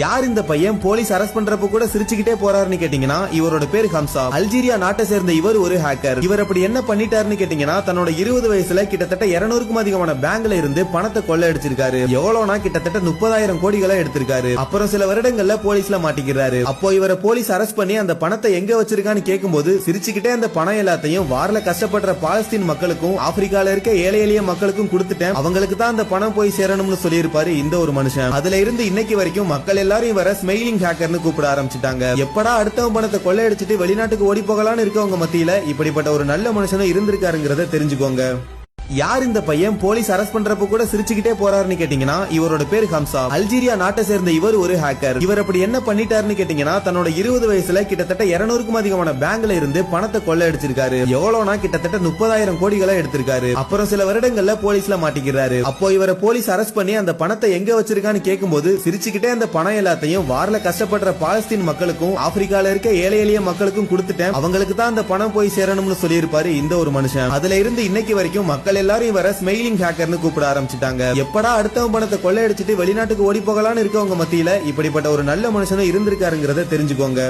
யார் இந்த பையன்? போலீஸ் அரெஸ்ட் பண்றப்ப கூட சிரிச்சுக்கிட்டே போறாருன்னு கேட்டீங்கன்னா இவரோட பேர் ஹம்சா. அல்ஜீரியா நாட்டை சேர்ந்த இவர் ஒரு ஹேக்கர் இவர் அப்படி என்ன பண்ணிட்டாருன்னு கேட்டீங்கன்னா தன்னோட இருபது வயசுல கிட்டத்தட்ட இருநூறுக்கும் அதிகமான பேங்க்ல இருந்து பணத்தை கொள்ள அடிச்சிருக்காரு எவ்வளவுனா கிட்டத்தட்ட முப்பதாயிரம் கோடிகளை எடுத்திருக்காரு. அப்புறம் சில வருடங்கள்ல போலீஸ்ல மாட்டிக்கிறாரு. அப்போ இவரை போலீஸ் அரெஸ்ட் பண்ணி அந்த பணத்தை எங்க வச்சிருக்கான்னு கேட்கும்போது சிரிச்சுக்கிட்டே அந்த பணம் எல்லாத்தையும் வார்ல கஷ்டப்படுற பாலஸ்தீன் மக்களுக்கும் ஆப்பிரிக்கால இருக்க ஏழை எளிய மக்களுக்கும் கொடுத்துட்டேன். அவங்களுக்கு தான் அந்த பணம் போய் சேரணும்னு சொல்லியிருப்பாரு இந்த ஒரு மனுஷன். அதுல இருந்து இன்னைக்கு வரைக்கும் மக்கள் எல்லாரும் வர ஸ்மெயிலிங் ஹேக்கர்னு கூப்பிட ஆரம்பிச்சிட்டாங்க. எப்படா அடுத்தவன் பணத்தை கொள்ளையடிச்சிட்டு வெளிநாட்டுக்கு ஓடி போகலான்னு இருக்கவங்க மத்தியில இப்படிப்பட்ட ஒரு நல்ல மனுஷனும் இருந்திருக்காருங்கிறத தெரிஞ்சுக்கோங்க. யார் இந்த பையன்? போலீஸ் அரெஸ்ட் பண்றப்ப கூட சிரிச்சுக்கிட்டே போறாருன்னு கேட்டீங்கன்னா இவரோட பேர் ஹம்சா. அல்ஜீரியா நாட்டை சேர்ந்த இவர் ஒரு ஹேக்கர் இவர் அப்படி என்ன பண்ணிட்டாருன்னு கேட்டீங்கன்னா தன்னோட இருபது வயசுல கிட்டத்தட்ட இருநூறுக்கும் அதிகமான பேங்க்ல இருந்து பணத்தை கொள்ள அடிச்சிருக்காரு எவ்வளவுனா கிட்டத்தட்ட முப்பதாயிரம் கோடிகளை எடுத்திருக்காரு. அப்புறம் சில வருடங்கள்ல போலீஸ்ல மாட்டிக்கிறாரு. அப்போ இவரை போலீஸ் அரெஸ்ட் பண்ணி அந்த பணத்தை எங்க வச்சிருக்கான்னு கேட்கும்போது சிரிச்சுக்கிட்டே அந்த பணம் எல்லாத்தையும் வார்ல கஷ்டப்படுற பாலஸ்தீன் மக்களுக்கும் ஆப்பிரிக்கால இருக்க ஏழை எளிய மக்களுக்கும் கொடுத்துட்டேன். அவங்களுக்கு தான் அந்த பணம் போய் சேரணும்னு சொல்லியிருப்பாரு இந்த ஒரு மனுஷன். அதுல இருந்து இன்னைக்கு வரைக்கும் மக்கள் எல்லாரும் வர ஸ்மெயிலிங் ஹேக்கர்னு கூப்பிட ஆரம்பிச்சிட்டாங்க. எப்படா அடுத்தவன் பணத்தை கொள்ளையடிச்சிட்டு வெளிநாட்டுக்கு ஓடி போகலான்னு இருக்கவங்க மத்தியில இப்படிப்பட்ட ஒரு நல்ல மனுஷனும் இருந்திருக்காருங்கிறத தெரிஞ்சுக்கோங்க.